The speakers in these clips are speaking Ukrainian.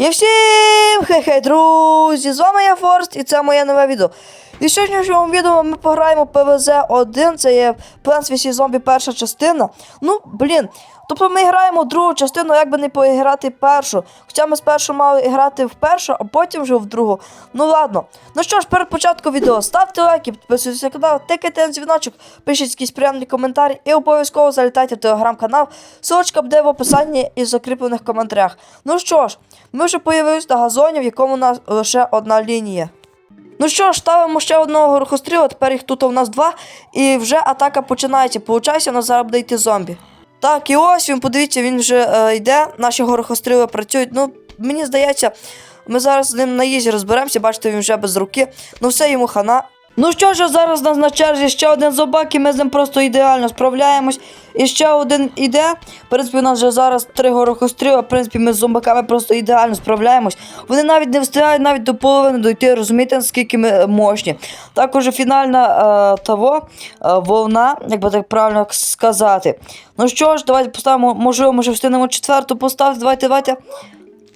І всім хе-хе, друзі! З вами я Форст і це моє нове відео. І в сьогоднішньому відео ми пограємо ПВЗ-1, це є Plants vs. Zombie перша частина. Ну, блін. Тобто ми граємо другу частину, як би не поіграти першу. Хоча ми спершу мали грати в першу, а потім вже в другу. Ну ладно. Ну що ж, перед початком відео ставте лайки, підписуйтесь на канал, тикайте на дзвіночок, пишіть якісь приємні коментарі і обов'язково залітайте в телеграм-канал. Ссылочка буде в описанні і в закріплених коментарях. Ну що ж, ми вже появились на газоні, в якому у нас лише одна лінія. Ну що ж, ставимо ще одного горохостріла, тепер їх тут у нас два, і вже атака починається. Получається, у нас зараз буде йти зомбі. Так, і ось він, подивіться, він вже е, йде, наші горохостріли працюють. Ну, мені здається, ми зараз з ним на їзі розберемося, бачите, він вже без руки. Ну все йому хана. Ну що ж, зараз нас на черзі ще один зомбак, і ми з ним просто ідеально справляємось. І ще один іде. В принципі, у нас вже зараз три горохостріла. В принципі, ми з зомбаками просто ідеально справляємось. Вони навіть не встигають навіть до половини дойти, розумієте, наскільки ми мощні. Також фінальна е, того е, волна, як би так правильно сказати. Ну що ж, давайте поставимо, можливо, може встигнемо четверту поставити. Давайте, давайте.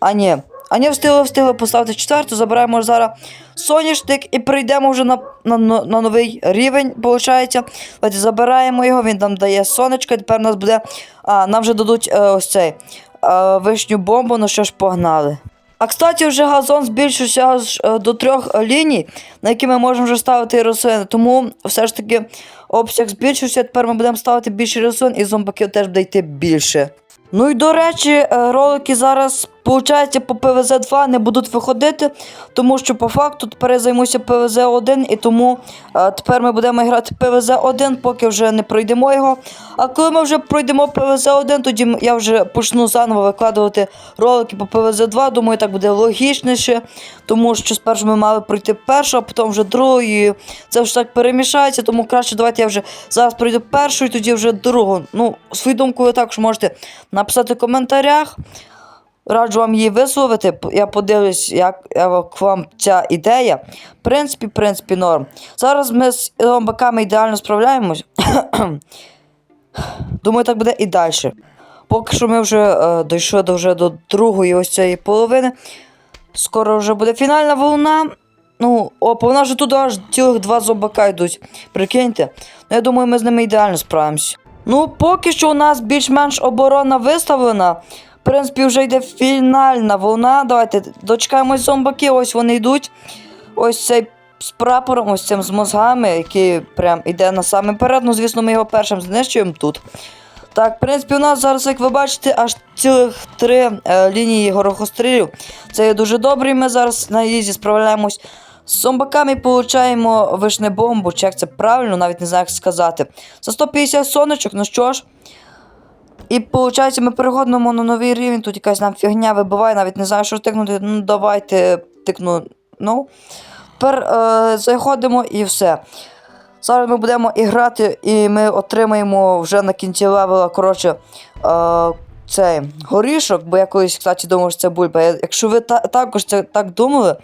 А ні. А ні, встигли, встигли поставити четверту, забираємо зараз соняшник і прийдемо вже на, на, на, новий рівень, виходить. Забираємо його, він нам дає сонечко, і тепер нас буде. А, нам вже дадуть е, ось цей е, вишню бомбу, ну що ж, погнали. А кстати, вже газон збільшився аж е, до трьох ліній, на які ми можемо вже ставити рослини. Тому все ж таки обсяг збільшився. Тепер ми будемо ставити більше рослин і зомбаків теж буде йти більше. Ну і до речі, е, ролики зараз, виходить, по ПВЗ-2 не будуть виходити, тому що по факту тепер займуся ПВЗ-1, і тому е, тепер ми будемо грати ПВЗ-1, поки вже не пройдемо його. А коли ми вже пройдемо ПВЗ-1, тоді я вже почну заново викладувати ролики по ПВЗ-2. Думаю, так буде логічніше, тому що спершу ми мали пройти першу, а потім вже другу. Це вже так перемішається, тому краще давайте я вже зараз пройду першу і тоді вже другу. Ну, свою думку ви також можете написати в коментарях. Раджу вам її висловити. Я подивлюсь, як, вам ця ідея. В принципі, в принципі, норм. Зараз ми з зомбаками ідеально справляємось. Думаю, так буде і далі. Поки що ми вже е, дійшли до, вже до другої ось цієї половини. Скоро вже буде фінальна волна. Ну, о, вона вже туди аж цілих два зомбака йдуть. Прикиньте. Ну, я думаю, ми з ними ідеально справимося. Ну, поки що у нас більш-менш оборона виставлена. В принципі, вже йде фінальна волна. Давайте дочекаємось зомбаки, ось вони йдуть. Ось цей з прапором, ось цим з мозгами, який прям іде на саме перед. Ну, звісно, ми його першим знищуємо тут. Так, в принципі, у нас зараз, як ви бачите, аж цілих три е, лінії горохострілів. Це є дуже добре, і ми зараз на їзі справляємось. З зомбаками получаємо вишнебомбу, чи як це правильно, навіть не знаю, як сказати. За 150 сонечок, ну що ж. І виходить, ми переходимо на новий рівень, тут якась нам фігня вибиває, навіть не знаю, що тикнути. Ну, давайте тикну. Ну. Тепер е, заходимо і все. Зараз ми будемо і грати, і ми отримаємо вже на кінці левела, коротше, е, цей горішок, бо я колись, кстати, думав, що це бульба. Якщо ви та- також це так думали,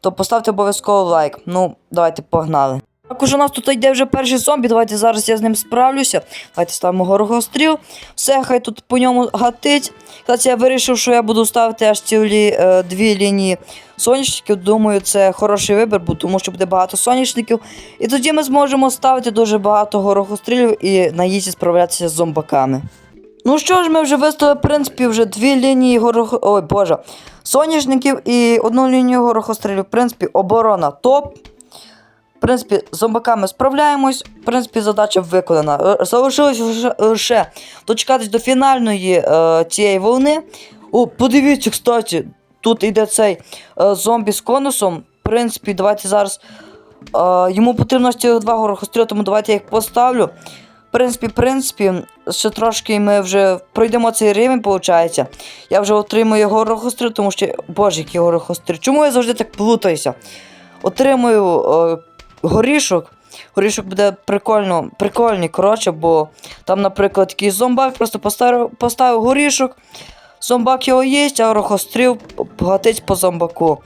то поставте обов'язково лайк. Ну, давайте погнали. Також у нас тут йде вже перший зомбі, давайте зараз я з ним справлюся. Давайте ставимо горохостріл. Все, хай тут по ньому гатить. Кстати, я вирішив, що я буду ставити аж цілі е, дві лінії соняшників. Думаю, це хороший вибір, бо тому що буде багато соняшників. І тоді ми зможемо ставити дуже багато горохострілів і на їзі справлятися з зомбаками. Ну що ж, ми вже виставили, в принципі, вже дві лінії горох... Ой, боже, соняшників і одну лінію горохострілів. В принципі, оборона топ. Принципі, з зомбаками справляємось. В принципі, задача виконана. Е, Залишилось лише- дочекатись до фінальної е, цієї волни. О, подивіться, кстати, тут йде цей е, зомбі з конусом. В принципі, давайте зараз. Е, йому потрібно ще два горохостріли, тому давайте я їх поставлю. В принципі, в принципі, ще трошки ми вже пройдемо цей рівень, виходить. Я вже отримую горохостріл, тому що. Боже, який горохостріл. Чому я завжди так плутаюся? Отримую е, горішок. Горішок буде прикольно, прикольний, коротше, бо там, наприклад, такий зомбак просто поставив, поставив горішок, зомбак його їсть, а горохостріл гатить по зомбаку.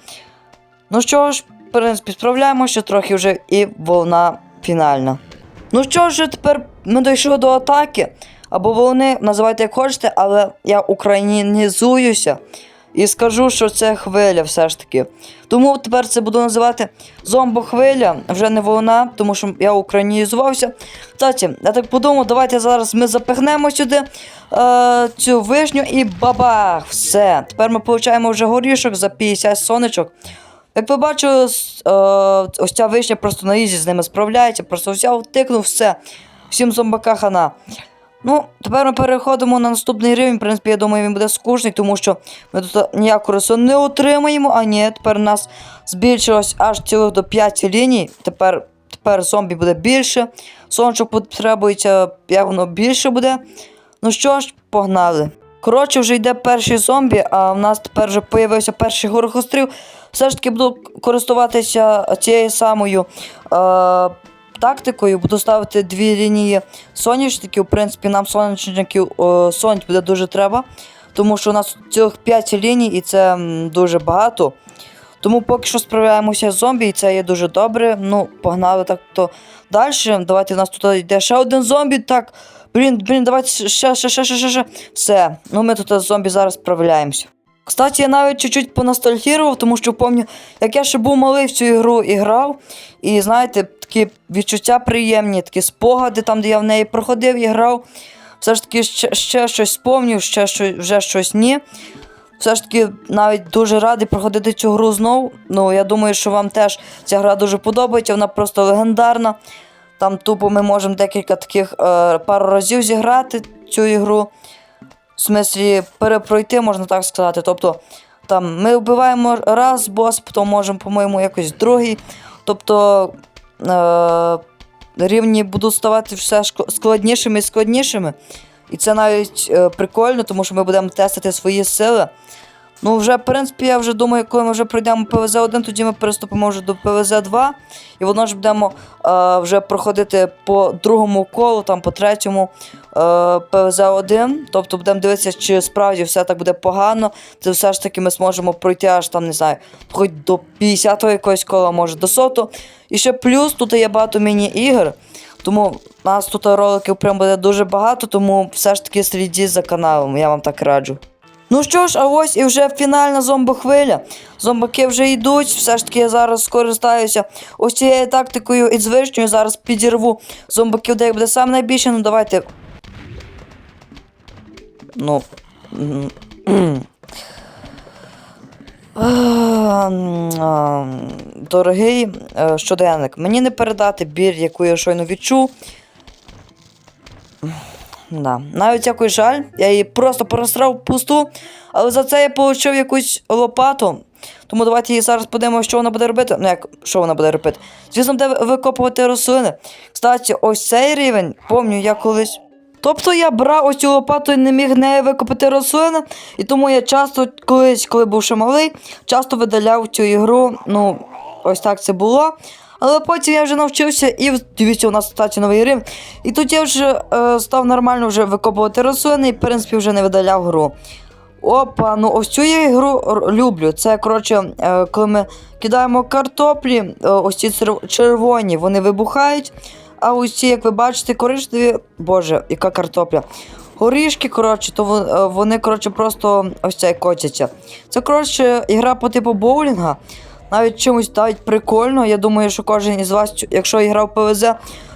Ну що ж, в принципі, справляємося трохи вже і волна фінальна. Ну що ж, тепер ми дійшли до атаки. Або волни, називайте як хочете, але я українізуюся. І скажу, що це хвиля все ж таки. Тому тепер це буду називати зомбохвиля, вже не вона, тому що я українізувався. Кстати, я так подумав, давайте зараз ми запихнемо сюди е, цю вишню і бабах! Все. Тепер ми получаємо вже горішок за 50 сонечок. Як ви е, ось ця вишня просто на ізі з ними справляється, просто взяв, тикнув, все. Всім зомбака хана. Ну, тепер ми переходимо на наступний рівень. В принципі, я думаю, він буде скучний, тому що ми тут ніяку ресу не отримаємо. А ні, тепер у нас збільшилось аж цілих до 5 ліній. Тепер, тепер зомбі буде більше. Сонечок потребується, як воно більше буде. Ну що ж, погнали. Коротше, вже йде перший зомбі, а в нас тепер вже появився перший горохострів. Все ж таки буду користуватися цією самою е, тактикою. Буду ставити дві лінії соняшників. В принципі, нам соняшників е, сонць буде дуже треба. Тому що у нас цілих 5 ліній і це дуже багато. Тому поки що справляємося з зомбі, і це є дуже добре. Ну, погнали так то далі. Давайте в нас тут йде ще один зомбі. Так, блін, блін, давайте ще, ще, ще, ще, ще. Все. Ну ми тут з зомбі зараз справляємося. Кстати, я навіть чуть-чуть поностальгірував, тому що пам'ятаю, як я ще був малий в цю ігру і грав. І знаєте, такі відчуття приємні, такі спогади, там, де я в неї проходив і грав. Все ж таки ще, ще щось спомнив, ще щось, вже щось ні. Все ж таки, навіть дуже радий проходити цю гру знову. Ну, я думаю, що вам теж ця гра дуже подобається, вона просто легендарна. Там тупо ми можемо декілька таких е, пару разів зіграти цю ігру. В смислі, перепройти, можна так сказати. Тобто, там ми вбиваємо раз бос, потім можемо, по-моєму, якось другий. Тобто рівні будуть ставати все складнішими і складнішими. І це навіть е, прикольно, тому що ми будемо тестити свої сили. Ну, вже, в принципі, я вже думаю, коли ми вже пройдемо ПВЗ-1, тоді ми переступимо вже до ПВЗ-2. І воно ж будемо е, вже проходити по другому колу, там по третьому е, ПВЗ-1. Тобто будемо дивитися, чи справді все так буде погано. Це все ж таки ми зможемо пройти аж там, не знаю, хоч до 50-го якогось кола, може до 100-го. І ще плюс тут є багато міні-ігор. Тому нас тут роликів прям буде дуже багато, тому все ж таки слідіть за каналом, я вам так раджу. Ну що ж, а ось і вже фінальна зомбохвиля. Зомбаки вже йдуть, все ж таки я зараз скористаюся ось цією тактикою і звичною. Зараз підірву зомбаків, де буде саме найбільше. Ну давайте. Ну. Дорогий е, щоденник, мені не передати біль, яку я щойно відчув. Да. Навіть якось жаль, я її просто просрав пусту, але за це я отримав якусь лопату. Тому давайте її зараз подивимося, що вона буде робити. Ну як, що вона буде робити? Звісно, буде викопувати рослини. Кстати, ось цей рівень, пам'ятаю, я колись. Тобто я брав ось цю лопату і не міг нею викопати рослини, і тому я часто колись, коли був ще малий, часто видаляв цю ігру. Ну, ось так це було. Але потім я вже навчився і дивіться, у нас кстати, новий рівень. І тут я вже е, став нормально вже викопувати рослини і, в принципі, вже не видаляв гру. Опа, ну ось цю я ігру люблю. Це, коротше, е, коли ми кидаємо картоплі, е, ось ці червоні, вони вибухають. А ось ці, як ви бачите, коричневі, боже, яка картопля. Горішки, коротше, то е, вони, коротше, просто ось це котяться. Це, коротше, ігра по типу боулінга. Навіть чимось навіть прикольно. Я думаю, що кожен із вас, якщо грав ПВЗ,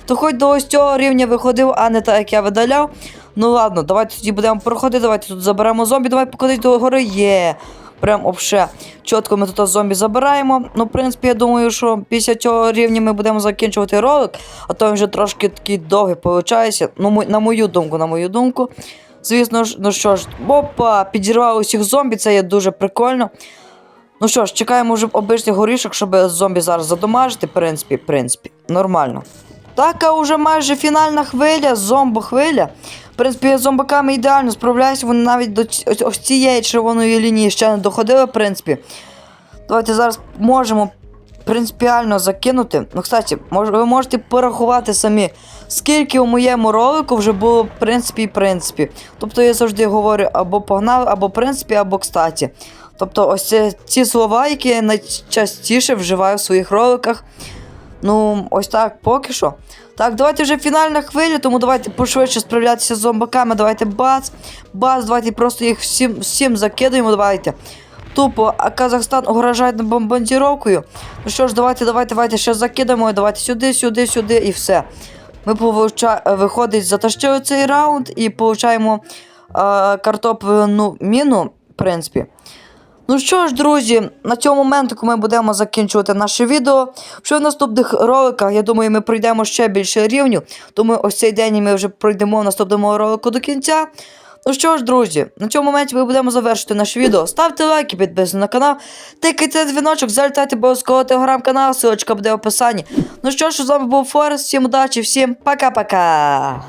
то хоч до ось цього рівня виходив, а не так, як я видаляв. Ну ладно, давайте тоді будемо проходити. Давайте тут заберемо зомбі, давай походить до гори. Є. Прям обше. Чітко ми тут зомбі забираємо. Ну, в принципі, я думаю, що після цього рівня ми будемо закінчувати ролик, а то він вже трошки такий довгий виходить. Ну, на мою думку, на мою думку. Звісно ж, ну що ж, опа, підірвали усіх зомбі, це є дуже прикольно. Ну що ж, чекаємо вже обичних горішок, щоб зомбі зараз задомажити, в принципі, в принципі, нормально. Так, а вже майже фінальна хвиля, зомбо-хвиля. В принципі, з зомбаками ідеально справляюся, вони навіть до ось цієї червоної лінії ще не доходили, в принципі. Давайте зараз можемо принципіально закинути. Ну, кстати, мож, ви можете порахувати самі, скільки у моєму ролику вже було в принципі і принципі. Тобто я завжди говорю або погнав, або в принципі, або кстаті. Тобто, ось ці слова, які я найчастіше вживаю в своїх роликах. Ну, ось так поки що. Так, давайте вже фінальна хвиля, тому давайте пошвидше справлятися з зомбаками. Давайте бац, бац, давайте просто їх всім, всім закидаємо. Давайте. тупо, а Казахстан угрожає бомбардировкою. Ну що ж, давайте, давайте, давайте ще закидаємо, давайте сюди, сюди, сюди і все. Ми получа... виходить, затащили цей раунд і получаємо е, картоплену міну, в принципі. Ну що ж, друзі, на цьому моменту ми будемо закінчувати наше відео. Що в наступних роликах, я думаю, ми пройдемо ще більше рівнів. Тому ось цей день ми вже пройдемо в наступному ролику до кінця. Ну що ж, друзі, на цьому моменті ми будемо завершити наше відео. Ставте лайки, підписуйтесь на канал, тикайте дзвіночок, залітайте обов'язково телеграм-канал, ссылочка буде в описанні. Ну що ж, з вами був Форест, всім удачі, всім пока-пока.